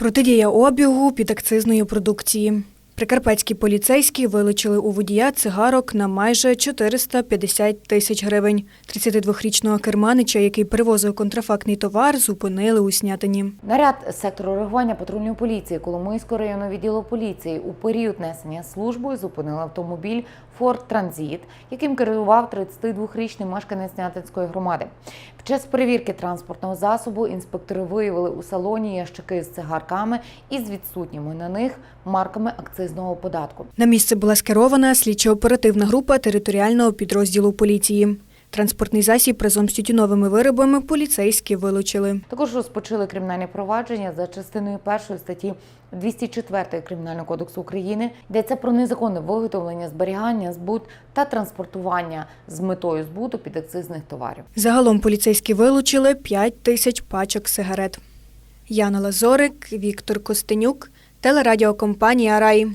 Протидія обігу підакцизної продукції. Прикарпатські поліцейські вилучили у водія цигарок на майже 450 тисяч гривень. 32-річного керманича, який перевозив контрафактний товар, зупинили у Снятині. Наряд сектору реагування патрульної поліції Коломийського районного відділу поліції у період несення служби зупинили автомобіль Ford Transit, яким керував 32-річний мешканець Снятинської громади. Час перевірки транспортного засобу інспектори виявили у салоні ящики з цигарками із відсутніми на них марками акцизного податку. На місце була скерована слідчо-оперативна група територіального підрозділу поліції. Транспортний засіб разом з тютюновими виробами поліцейські вилучили. Також розпочали кримінальне провадження за частиною першої статті 204 Кримінального кодексу України. Йдеться про незаконне виготовлення, зберігання, збут та транспортування з метою збуту підакцизних товарів. Загалом поліцейські вилучили 5 тисяч пачок сигарет. Яна Лазорик, Віктор Костенюк, телерадіокомпанія Рай.